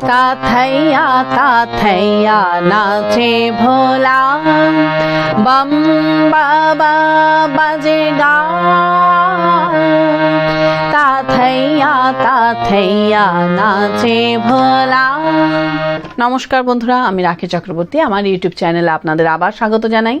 তাথাইয়া তাথাইয়া নাচে ভোলা। বম বাবা বাজে গা। তাথাইয়া তাথাইয়া নাচে ভোলা। নমস্কার বন্ধুরা, আমি রাখি চক্রবর্তী। আমার ইউটিউব চ্যানেলে আপনাদের আবার স্বাগত জানাই।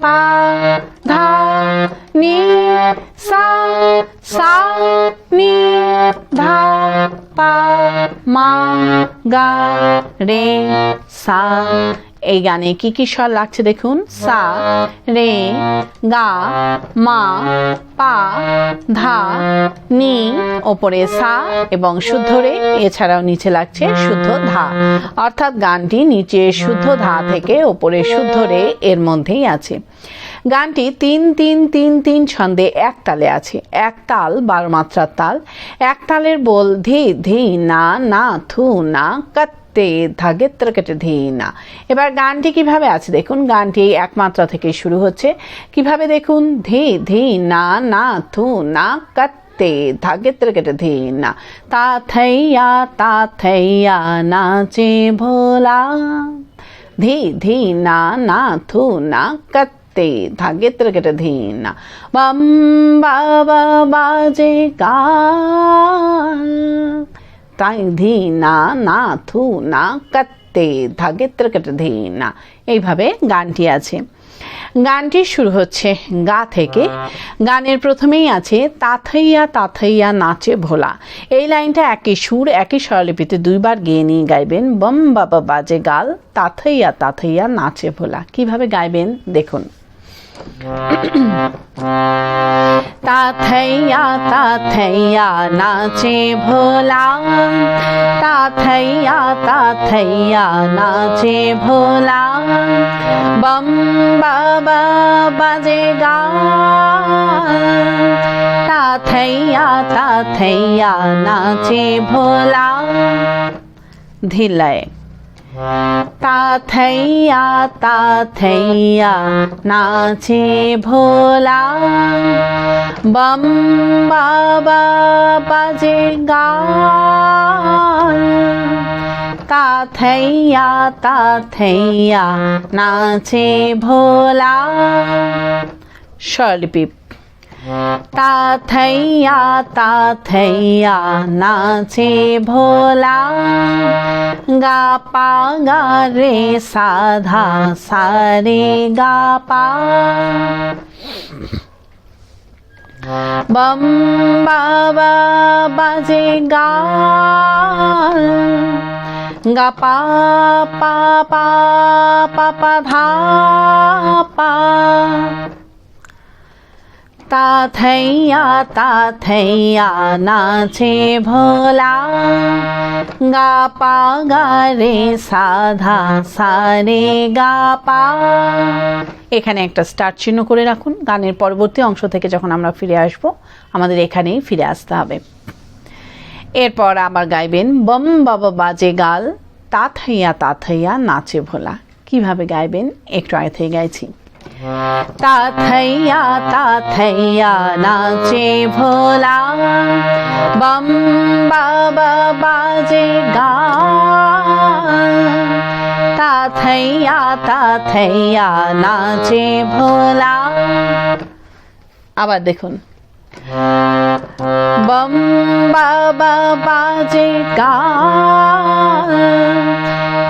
পা ধা নি সা সা নি ধা পা মা গা রে সা এই গানে কি কি স্বর লাগছে দেখুন? সা, রে, গা, মা, পা, ধা, নি, ওপরে সা এবং শুদ্ধ রে, এছাড়াও নিচে লাগছে শুদ্ধ ধা। অর্থাৎ গানটি নিচে শুদ্ধ ধা থেকে ওপরে শুদ্ধ রে, এর মধ্যেই আছে। গানটি তিন তিন তিন তিন ছন্দে এক তালে আছে। এক তাল, বারো মাত্রার তাল। এক তালের বল ধি ধি, না না, থু, না কত তে ধাগে কেটে না। এবার গানটি কীভাবে আছে দেখুন, গানটি এক মাত্রা থেকে শুরু হচ্ছে। কীভাবে দেখুন, ধি ধি, না না, থু, না, কত্তে ধাগে কেটে ধি না। তা থৈয়া তা থৈয়া নাচে ভোলা। ধি ধি, না না, থু, না কত তে ধাগে কেটে ধি তাই না থু না কাত্তে, ধাগে ত্রকেটে ধি না এইভাবে গানটি আছে। গানটি শুরু হচ্ছে গা থেকে। গানের প্রথমেই আছে, তাথাইয়া তাথাইয়া নাচে ভোলা। এই লাইনটা একই সুর, একই স্বরলিপিতে দুইবার গেয়ে নিয়ে গাইবেন। বম বাবা বাজে গাল, তাথাইয়া তাথাইয়া নাচে ভোলা। কীভাবে গাইবেন? দেখুন। ताथैया ताथैया नाचे भोला ताथैया ताथैया नाचे भोला बम बाबा बाजे ताथैया ताथैया नाचे भोला धी लय তাথৈয়া তাথৈয়া নাচে ভোলা। বম বাবা বাজে গান। তাথৈয়া তাথৈয়া নাচে ভোলা। স্বরলিপি তাথैया তাথैया নাচে ভোলা গা পা গা রে সাধা সারে গা পা বম বাবা বাজে গা গা পা পা পা পা পা ধা পা তাথैया তাথैया নাচে ভোলা। গা পা, গা রে সাধা সারে গা পা। এখানে একটা স্টার চিহ্ন করে রাখুন। গানের পরবর্তী অংশ থেকে যখন আমরা ফিরে আসব, আমাদের এখানেই ফিরে আসতে হবে। এরপর আবার গাইবেন, বম বাবা বাজে গাল তাথাইয়া তাথাইয়া নাচে ভোলা। কীভাবে গাইবেন, একটু আগে থেকে গাইছি। তাথাইয়া তাথাইয়া নাচে ভোলা। বাম বাবা বাজে গা তাথাইয়া তাথাইয়া নাচে ভোলা। আবার দেখুন। বাম বাবা বাজে গা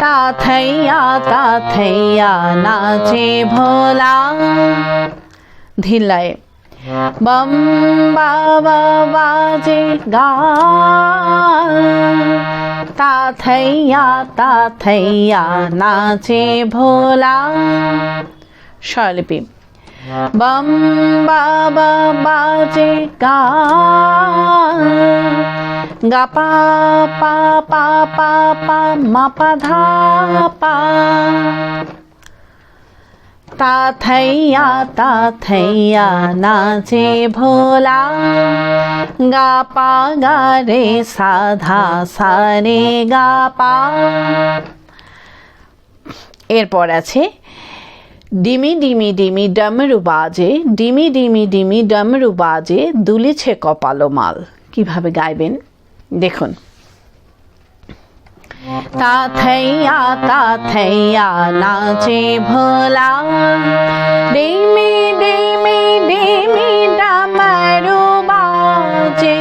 কাথৈয়া কাথৈয়া নাচে ভোলা। ধিলায় বম বাবা বাজে গা তাথৈয়া তাথৈয়া নাচে ভোলা। স্বরলিপি। বম বাবা বাজে গা গা পা পা পা পা পা, মা পা ধা পা। তা থैया তা থैया নাচে ভোলা। গা পা গা রে সাধা সারে গা পা। এরপর আছে, ডিমি ডিমি ডিমি ডমরু বাজে, ডিমি ডিমি ডিমি ডমরু বাজে দুলিছে কপালো মাল কীভাবে গাইবেন? দেখুন। নাচে ভোলা। ডিমি ডিমি ডিমি ডমরু বাজে।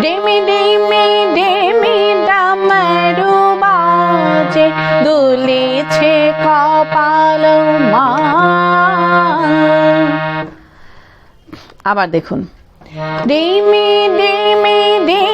ডিমি ডিমি ডিমি ডমরু বাজে। দুলিছে কপাল মা। আবার দেখুন। ডিমি ডিমি ডিমি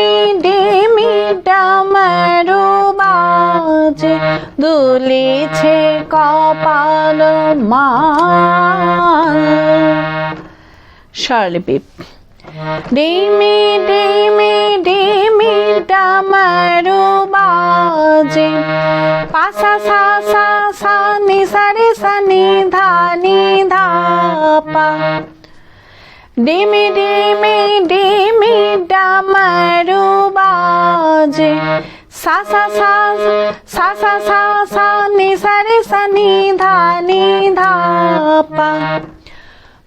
বাজে দুলিছে কপাল মা ডিমি ডিমি ডিমি ডমরু বাজে। পাসা, সা সা সা, নি সা নি, ধা, নি ডিমি ডিমি ডিমি ডমরু বাজে। সা সা সা সা সা সা সা, নি, সা, রে, সা, নি, ধা নি, ধা, পা।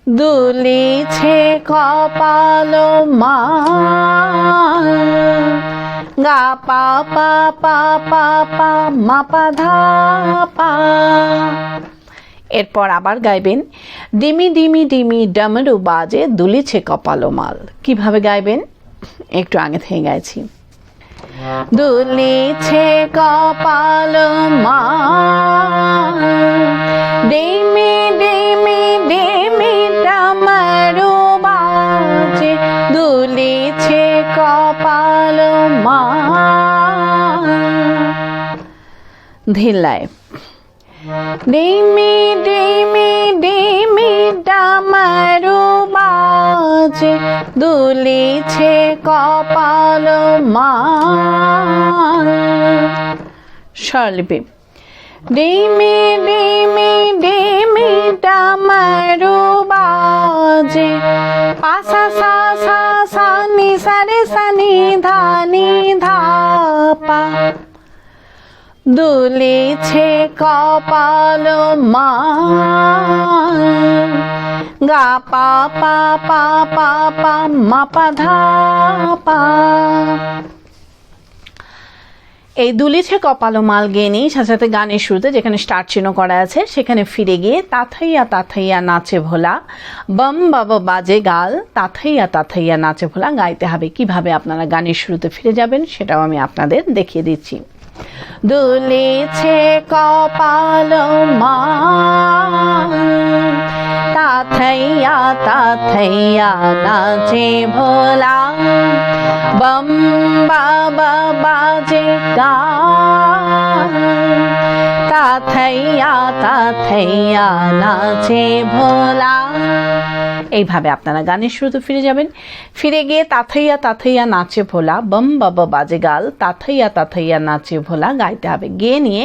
দুলিছে কপাল মা। গা, পা পা পা পা পা, মা, পা, ধা, পা। এরপর আবার গাইবেন, ডিমি ডিমি ডিমি, ডমরু বাজে দুলিছে কপালো মাল। কীভাবে গাইবেন? একটু আগে থেকে গাইছি। দুলিছে কপাল মা। ডিমি ডিমি ডিমি ডমরু বাজে। দুলিছে কপাল মা। ধিলায় ডিমি ডিমি ডিমি ডমরু বাজে দুলিছে কপাল মা স্বরলিপি ডিমি ডিমি ডিমি ডমরু বাজে। পাসা সা সা সা, নি, সা, রে, সা, নি, ধা, নি দুলিছে কপাল মা গা পা পা পা পা পা মা পা ধা পা। এই দুলিছে কপালো মাল গেয়ে নিয়ে সাথে গানের শুরুতে যেখানে স্টার্ট চিহ্ন করা আছে, সেখানে ফিরে গিয়ে তাথাইয়া তাথাইয়া নাচে ভোলা। বম বাবা বাজে গাল, তাথাইয়া তাথাইয়া নাচে ভোলা। গাইতে হবে কীভাবে আপনারা গানের শুরুতে ফিরে যাবেন, সেটাও আমি আপনাদের দেখিয়ে দিচ্ছি। দুলিছে কপাল মা তাথাইয়া তাথাইয়া নাচে ভোলা বম বাবা বাজে গা তাথাইয়া তাথাইয়া নাচে ভোলা এইভাবে আপনারা গানের শুরুতে ফিরে যাবেন। ফিরে গিয়ে তাথাইয়া তাথাইয়া নাচে ভোলা, বম বাবা বাজে গাল, তাথাইয়া তাথাইয়া নাচে ভোলা গাইতে হবে। গিয়ে নিয়ে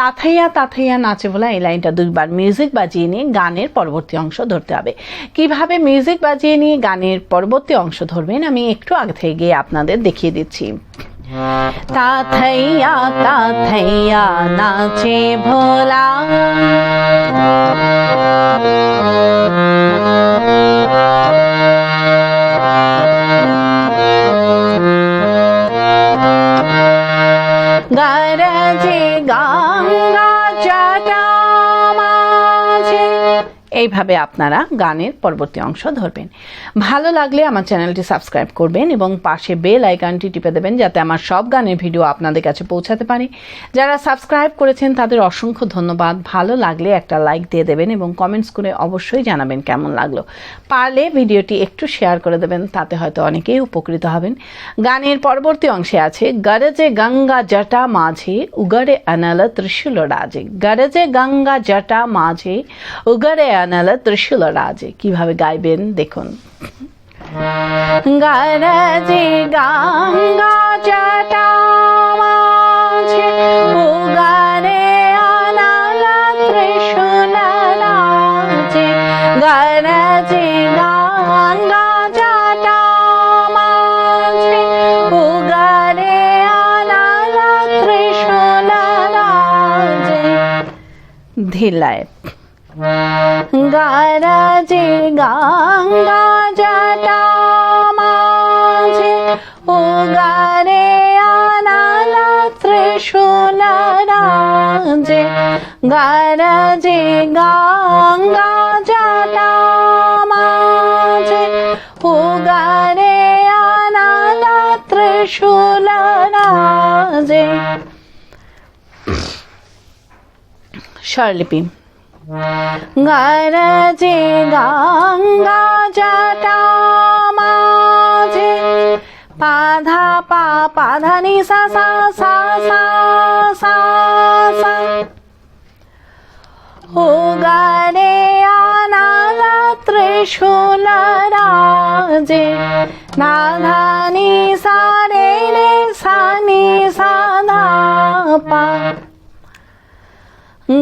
তাথাইয়া তাথাইয়া নাচে ভোলা এই লাইনটা দুইবার মিউজিক বাজিয়ে নিয়ে গানের পরবর্তী অংশ ধরতে হবে। কীভাবে মিউজিক বাজিয়ে নিয়ে গানের পরবর্তী অংশ ধরবেন আমি একটু আগে থেকে গিয়ে আপনাদের দেখিয়ে দিচ্ছি। তাথাইয়া তাথাইয়া নাচে ভোলা। গরজে গঙ্গা এইভাবে আপনারা গানের পরবর্তী অংশ ধরবেন। ভালো লাগলে আমার চ্যানেলটি সাবস্ক্রাইব করবেন এবং পাশে বেল আইকনটি টিপে দেবেন যাতে আমার সব গানের ভিডিও আপনাদের কাছে পৌঁছাতে পারে। যারা সাবস্ক্রাইব করেছেন, তাদের অসংখ্য ধন্যবাদ। ভালো লাগলে একটা লাইক দিয়ে দেবেন এবং কমেন্টস করে অবশ্যই জানাবেন কেমন লাগল। পারলে ভিডিওটি একটু শেয়ার করে দেবেন, তাতে হয়তো অনেকেই উপকৃত হবেন। গানের পরবর্তী অংশে আছে, গরজে গঙ্গা জটা মাঝে উগরে অনল ত্রিশূল রাজে। গরজে গঙ্গা জটা মাঝে উগরে অনল ত্রিশূল রাজে। কীভাবে গাইবেন? দেখুন। গরজে গঙ্গা জটা মাঝে গরজে গঙ্গা জটা মাঝে মাঝে উগারে আনাল ত্রিশূল রাজে গারাজে গঙ্গা জটা মাঝে উগারে আনাল ত্রিশূল রাজে স্বরলিপি। গরজে গঙ্গা জটা মাঝে, পাধা পা পাধা নি সা সা সা সা সা সা। ও গরে আনাল রাজে নাধানি সারে রে সানি সাধা পা।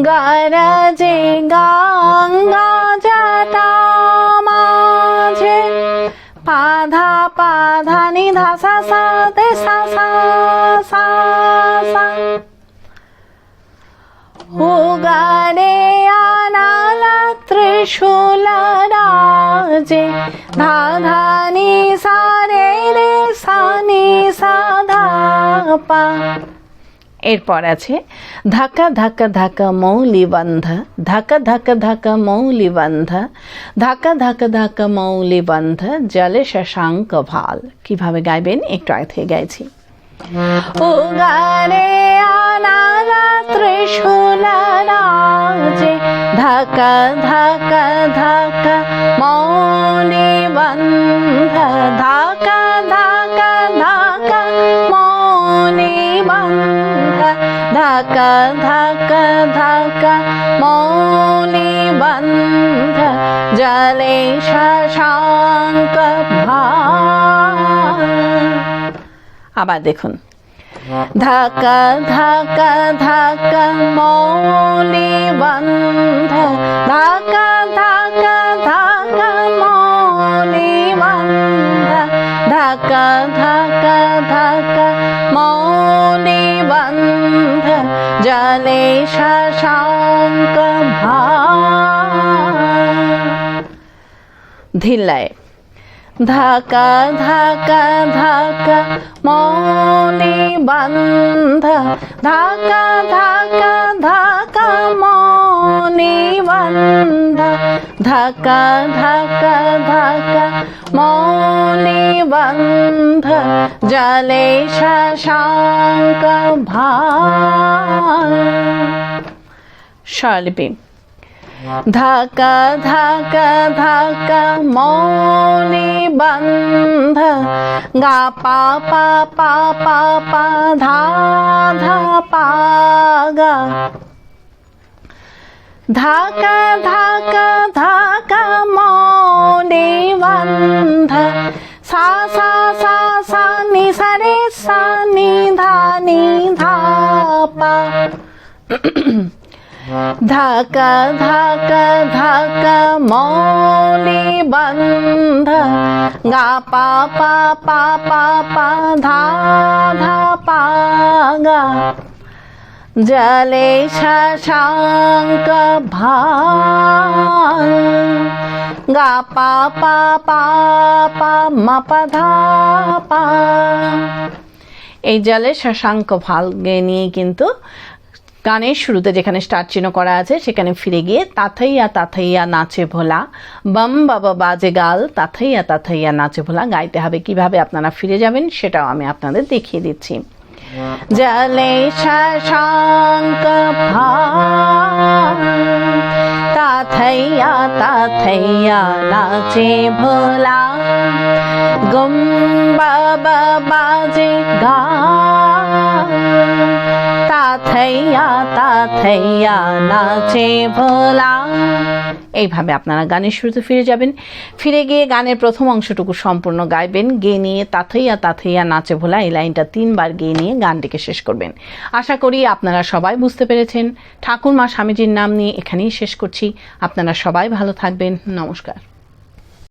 গরজে গঙ্গা জটা মাঝে, পাধা পাধা নিধা সা সা দে সা সা সা আনাল ত্রিশূল রাজে ধাধানি সারে রে সানি সাধা পা। এরপর আছে ধাক্কা ধাক্কা ধাক্কা মৌলি বন্ধ ধাক্কা ধাক্কা বন্ধ ধাক্কা ধাক্কা ধাক্কা মৌলি বন্ধ জলে শশাঙ্ক ভালো। কীভাবে গাইবেন? একটু আগে থেকে গাইছি। উগারে আনালা ত্রিশূল রাজে ধাক্কা ধাক্কা ধাক্কা ধাক্কা ধাক্কা ধাক্কা ধাক্কা ধাক্কা মৌলি বন্ধ, জলে শশাঙ্ক আবার দেখুন। ধাক্কা ধাক্কা ধাক্কা মৌলি বন্ধ ধাক্কা ধাক্কা ধাক্কা মৌলি বন্ধ ধাক্কা ধাক্কা ধাক্কা মৌলি বন্ধ। জলে শশাঙ্ক ভালো ধাকা ধাকা ধাকা মৌলি বন্ধ। ধাকা ধাকা ধাকা মৌলি বন্ধ। ধাকা ধাকা ধাকা মৌলি বন্ধ। জলে শশাঙ্ক ভালো স্বরলিপি। ধাকা ধাকা ধাকা মৌলি বন্ধ গা পা পা পা পা পা ধা ধা পা গা ধাকা ধাকা ধাকা মৌলি বন্ধ সা সা সা সা নি সা রে সা নি ধা নি ধা পা ধাকা ধাকা ধাকা, মৌলি বন্ধ। গা, পা পা পা পা পা, ধা ধা, পা, গা। জলে শশাঙ্ক ভালো গা, পা পা পা পা, মা, পা, ধা, পা। এই জলে শশাঙ্ক ভালকে নিয়ে কিন্তু গানের শুরুতে যেখানে স্টার চিহ্ন করা আছে, সেখানে ফিরে গিয়ে তাথাইয়া তাথাইয়া নাচে ভোলা। বাম বাবা বাজে গাল, তাথাইয়া তাথাইয়া নাচে ভোলা। গাইতে হবে কীভাবে আপনারা ফিরে যাবেন, সেটাও আমি আপনাদের দেখিয়ে দিচ্ছি। জলে শশাঙ্ক তাথাইয়া তাথাইয়া নাচে ভোলা। গম বাবা বাজে গা নাচে ভোলা। এইভাবে আপনারা গানের শুরুতে ফিরে যাবেন। ফিরে গিয়ে গানের প্রথম অংশটুকু সম্পূর্ণ গাইবেন, গেয়ে নিয়ে তাথাইয়া তাথাইয়া নাচে ভোলা, এই লাইনটা তিনবার গেয়ে নিয়ে গানটিকে শেষ করবেন। আশা করি আপনারা সবাই বুঝতে পেরেছেন। ঠাকুর মা স্বামীজির নাম নিয়ে এখানেই শেষ করছি। আপনারা সবাই ভালো থাকবেন। নমস্কার।